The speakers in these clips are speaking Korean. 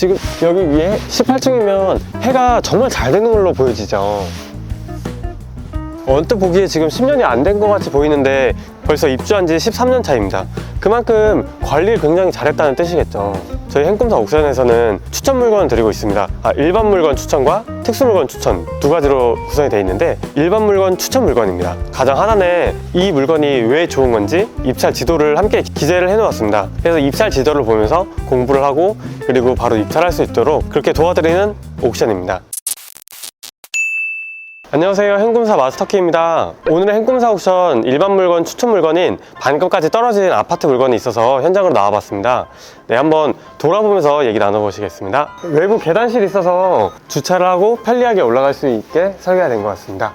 지금 여기 위에 18층이면 해가 정말 잘 되는 걸로 보여지죠. 언뜻 보기에 지금 10년이 안 된 것 같이 보이는데 벌써 입주한 지 13년 차입니다. 그만큼 관리를 굉장히 잘했다는 뜻이겠죠. 저희 행꿈사 옥션에서는 추천 물건을 드리고 있습니다. 아, 일반 물건 추천과 특수 물건 추천 두 가지로 구성이 되어 있는데 일반 물건 추천 물건입니다. 가장 하단에 이 물건이 왜 좋은 건지 입찰 지도를 함께 기재를 해 놓았습니다. 그래서 입찰 지도를 보면서 공부를 하고 그리고 바로 입찰할 수 있도록 그렇게 도와드리는 옥션입니다. 안녕하세요. 행꿈사 마스터키입니다. 오늘의 행꿈사 옥션 일반 물건 추천 물건인 반값까지 떨어진 아파트 물건이 있어서 현장으로 나와봤습니다. 네 한번 돌아보면서 얘기 나눠보시겠습니다. 외부 계단실이 있어서 주차를 하고 편리하게 올라갈 수 있게 설계가 된 것 같습니다.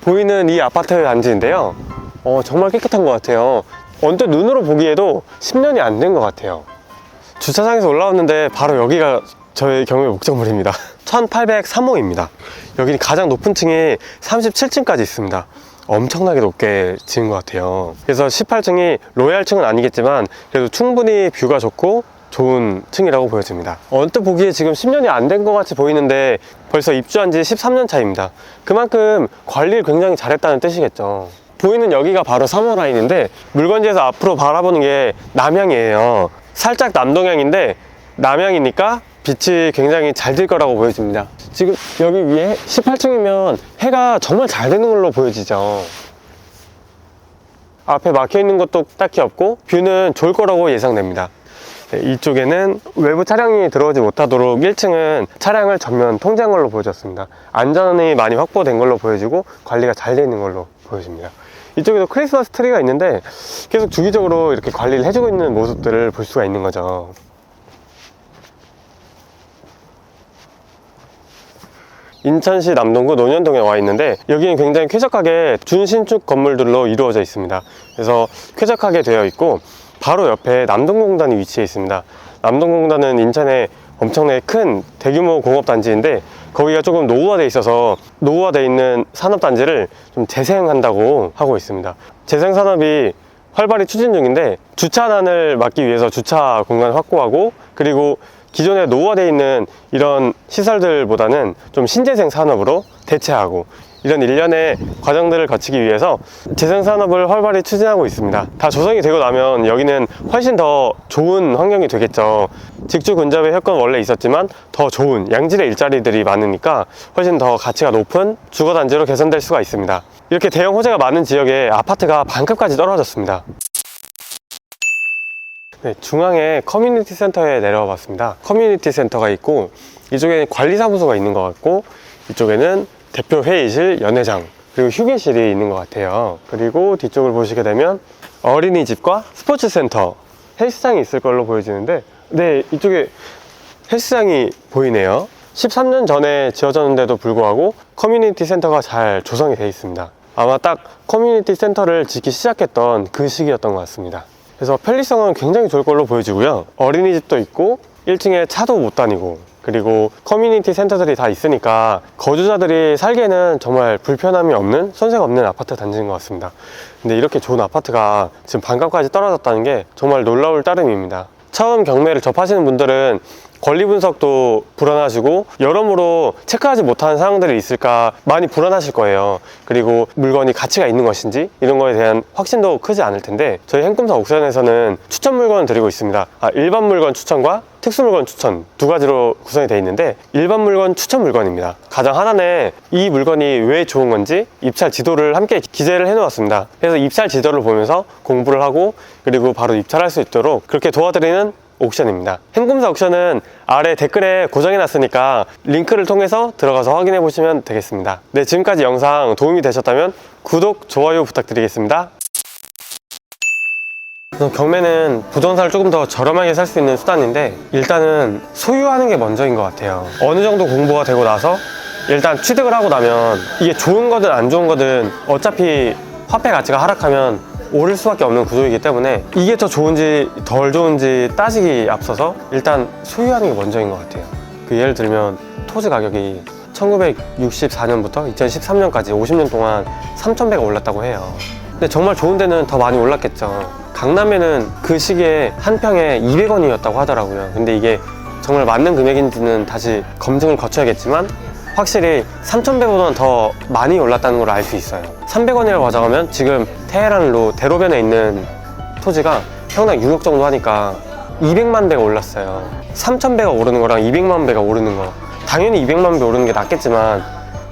보이는 이 아파트 단지인데요. 어, 정말 깨끗한 것 같아요. 언뜻 눈으로 보기에도 10년이 안 된 것 같아요. 주차장에서 올라왔는데 바로 여기가 저의 경우의 목적물입니다. 1803호입니다. 여기는 가장 높은 층이 37층까지 있습니다. 엄청나게 높게 지은 것 같아요. 그래서 18층이 로얄층은 아니겠지만 그래도 충분히 뷰가 좋고 좋은 층이라고 보여집니다. 언뜻 보기에 지금 10년이 안 된 것 같이 보이는데 벌써 입주한 지 13년 차입니다. 그만큼 관리를 굉장히 잘했다는 뜻이겠죠. 보이는 여기가 바로 3호 라인인데 물건지에서 앞으로 바라보는 게 남향이에요. 살짝 남동향인데 남향이니까 빛이 굉장히 잘 들 거라고 보여집니다. 지금 여기 위에 18층이면 해가 정말 잘 되는 걸로 보여지죠. 앞에 막혀 있는 것도 딱히 없고 뷰는 좋을 거라고 예상됩니다. 네, 이쪽에는 외부 차량이 들어오지 못하도록 1층은 차량을 전면 통제한 걸로 보여졌습니다. 안전이 많이 확보된 걸로 보여지고 관리가 잘 되어 있는 걸로 보여집니다. 이쪽에도 크리스마스 트리가 있는데 계속 주기적으로 이렇게 관리를 해주고 있는 모습들을 볼 수가 있는 거죠 인천시 남동구 논현동에 와 있는데 여기는 굉장히 쾌적하게 준신축 건물들로 이루어져 있습니다. 그래서 쾌적하게 되어 있고 바로 옆에 남동공단이 위치해 있습니다. 남동공단은 인천에 엄청나게 큰 대규모 공업단지인데 거기가 조금 노후화돼 있어서 노후화돼 있는 산업단지를 좀 재생한다고 하고 있습니다. 재생 산업이 활발히 추진 중인데 주차난을 막기 위해서 주차 공간 확보하고 그리고 기존에 노후화되어 있는 이런 시설들보다는 좀 신재생 산업으로 대체하고 이런 일련의 과정들을 거치기 위해서 재생 산업을 활발히 추진하고 있습니다. 다 조성이 되고 나면 여기는 훨씬 더 좋은 환경이 되겠죠. 직주 근접의 효과는 원래 있었지만 더 좋은 양질의 일자리들이 많으니까 훨씬 더 가치가 높은 주거 단지로 개선될 수가 있습니다. 이렇게 대형 호재가 많은 지역에 아파트가 반급까지 떨어졌습니다. 네, 중앙에 커뮤니티 센터에 내려와 봤습니다. 커뮤니티 센터가 있고 이쪽에는 관리사무소가 있는 것 같고 이쪽에는 대표 회의실, 연회장 그리고 휴게실이 있는 것 같아요. 그리고 뒤쪽을 보시게 되면 어린이집과 스포츠센터, 헬스장이 있을 걸로 보여지는데 네, 이쪽에 헬스장이 보이네요. 13년 전에 지어졌는데도 불구하고 커뮤니티 센터가 잘 조성이 되어 있습니다. 아마 딱 커뮤니티 센터를 짓기 시작했던 그 시기였던 것 같습니다. 그래서 편리성은 굉장히 좋을 걸로 보여지고요. 어린이집도 있고 1층에 차도 못 다니고 그리고 커뮤니티 센터들이 다 있으니까 거주자들이 살기에는 정말 불편함이 없는 손색 없는 아파트 단지인 것 같습니다. 근데 이렇게 좋은 아파트가 지금 반값까지 떨어졌다는 게 정말 놀라울 따름입니다. 처음 경매를 접하시는 분들은 권리 분석도 불안하시고 여러모로 체크하지 못한 사항들이 있을까 많이 불안하실 거예요. 그리고 물건이 가치가 있는 것인지 이런 거에 대한 확신도 크지 않을 텐데 저희 행꿈사 옥션에서는 추천 물건을 드리고 있습니다. 아, 일반 물건 추천과 특수 물건 추천 두 가지로 구성이 되어 있는데 일반 물건 추천 물건입니다. 가장 하단에 이 물건이 왜 좋은 건지 입찰 지도를 함께 기재를 해 놓았습니다. 그래서 입찰 지도를 보면서 공부를 하고 그리고 바로 입찰할 수 있도록 그렇게 도와드리는 옥션입니다. 행꿈사 옥션은 아래 댓글에 고정해 놨으니까 링크를 통해서 들어가서 확인해 보시면 되겠습니다. 네, 지금까지 영상 도움이 되셨다면 구독, 좋아요 부탁드리겠습니다. 경매는 부동산을 조금 더 저렴하게 살 수 있는 수단인데 일단은 소유하는 게 먼저인 것 같아요. 어느 정도 공부가 되고 나서 일단 취득을 하고 나면 이게 좋은 거든 안 좋은 거든 어차피 화폐 가치가 하락하면 오를 수밖에 없는 구조이기 때문에 이게 더 좋은지 덜 좋은지 따지기 앞서서 일단 소유하는 게 먼저인 것 같아요. 그 예를 들면 토지 가격이 1964년부터 2013년까지 50년 동안 3,100가 올랐다고 해요. 근데 정말 좋은 데는 더 많이 올랐겠죠. 강남에는 그 시기에 한 평에 200원이었다고 하더라고요. 근데 이게 정말 맞는 금액인지는 다시 검증을 거쳐야겠지만 확실히 3,100원은 더 많이 올랐다는 걸 알 수 있어요. 300원이라고 가져가면 지금 테헤란로 대로변에 있는 토지가 평당 6억 정도 하니까 200만 배가 올랐어요. 3,000배가 오르는 거랑 200만 배가 오르는 거. 당연히 200만 배 오르는 게 낫겠지만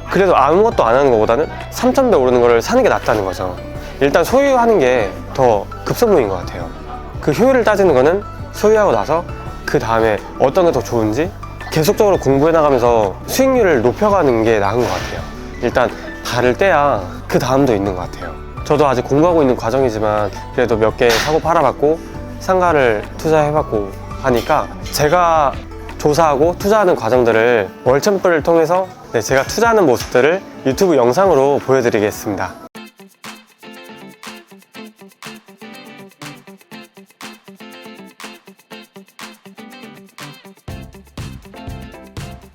그래도 아무것도 안 하는 것보다는 3,000배 오르는 거를 사는 게 낫다는 거죠. 일단 소유하는 게 더 급선무인 것 같아요. 그 효율을 따지는 거는 소유하고 나서 그 다음에 어떤 게 더 좋은지 계속적으로 공부해 나가면서 수익률을 높여가는 게 나은 것 같아요. 일단 발을 떼야 그 다음도 있는 것 같아요. 저도 아직 공부하고 있는 과정이지만 그래도 몇 개 사고 팔아봤고 상가를 투자해봤고 하니까 제가 조사하고 투자하는 과정들을 월천불을 통해서 네, 제가 투자하는 모습들을 유튜브 영상으로 보여드리겠습니다.